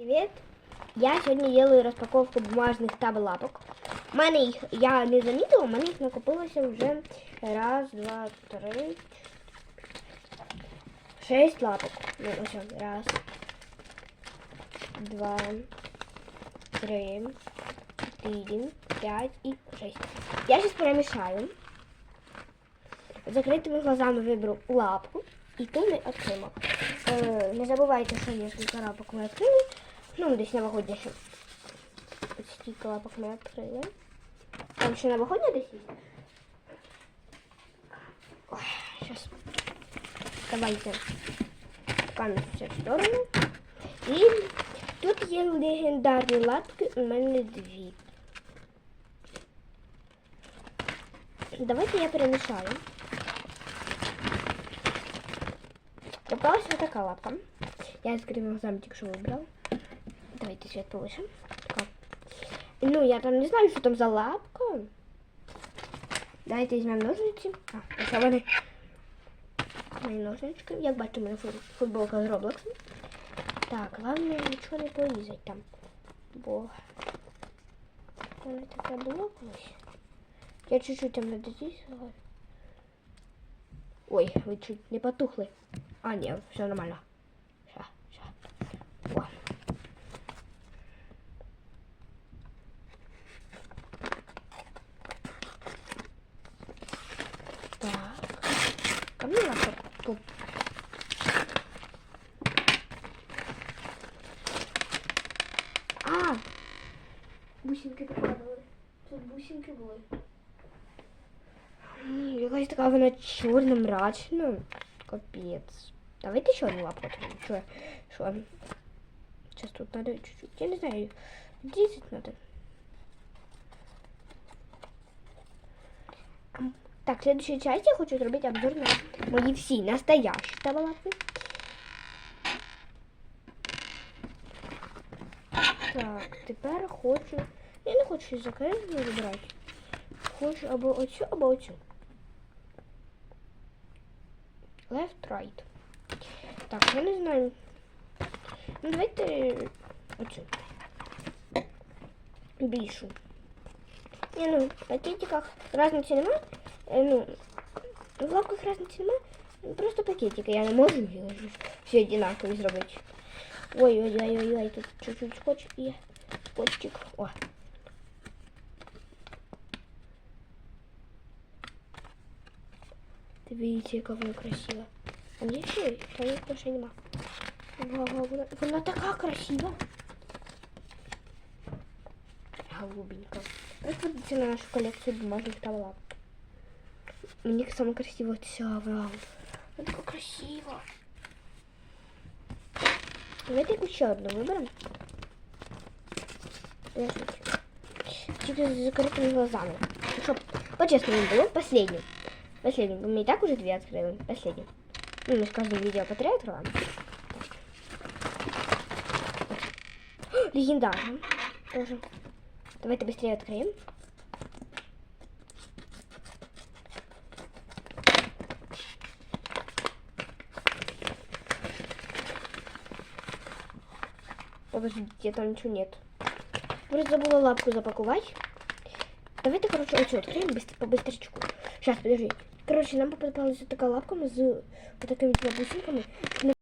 Привет! Я сьогодні делаю розпаковку бумажних таблапок. У мене їх, я не замітила, у мене їх накопилося вже раз, два, три, шість лапок. Ну, ось, раз, два, три, чотири, п'ять і шість. Я зараз перемішаю. Закритими глазами виберу лапку і ту не отримав. Е, не забувайте, що несколько лапок ми відкрили. Ну, десь новогодня ще. Ось стільки лапок ми відкрили. Там ще новогодня десь є? Ой, зараз. Давайте камінь все в сторону. І тут є легендарні лапки, у мене дві. Давайте я перемішаю. Попалась вот такая лапка. Я с кривым глазами только что выбрал. Давайте свет повыше. Так. Ну, я там не знаю, что там за лапка. Давайте візьмемо ножниці. А, ось вони. Мої ножнички. Як бачите, у мене фут- футболка з Роблоксом. Так, головне нічого не порізати там. Бо воно таке було колись. Я чуть-чуть там надотисила. Ой, ви чуть не потухли. А, ні, все нормально. Камила тут. А! Бусинки попадали. Тут бусинки були. М, Якась така вона чорна, мрачна. Капець. Давайте ще одну лапку. отримаем. Що? Що? Тут надо чуть-чуть. Я не знаю. 10 надо. Так, в следующей части я хочу зробити обзор на мої всі настоящі табалапи. Так, тепер хочу. Я не хочу із закритого вибирати. Хочу або оцю, або оцю. Left, right. Так, я не знаю. Ну, давайте оцю. Більшу. Ні, ну, в пакетиках разниці нема. Е, Ну, в лапках разниці нема. Просто пакетики. Я не можу їх всі одинакові зробити. Ой-ой-ой-ой, тут чуть-чуть скотч і скотчик. О. Дивіться, яка вона красива. А мені ще та їх більше нема. Вау, вона, вона така красива. Голубенька. Приходите на нашу колекцию бумажных таблап. Мне самая красивая ця, вау. Она така красива. Давайте яку ще одну виберемо. Я шучу. Тільки з закритими глазами. Щоб по-чесному було, последню. Последнюю. Мы и так уже две открыли. Последнюю. Ну, мы с каждым видео по три открываем. Легендарно. Тоже. Давайте быстрее откроем. Подождите, там ничего нет. Вроде забыла лапку запаковать. Давайте, короче, оцю откроем быстро, по быстрячку. Сейчас, подожди. Короче, нам попалась такая лапка з вот такими бусинками.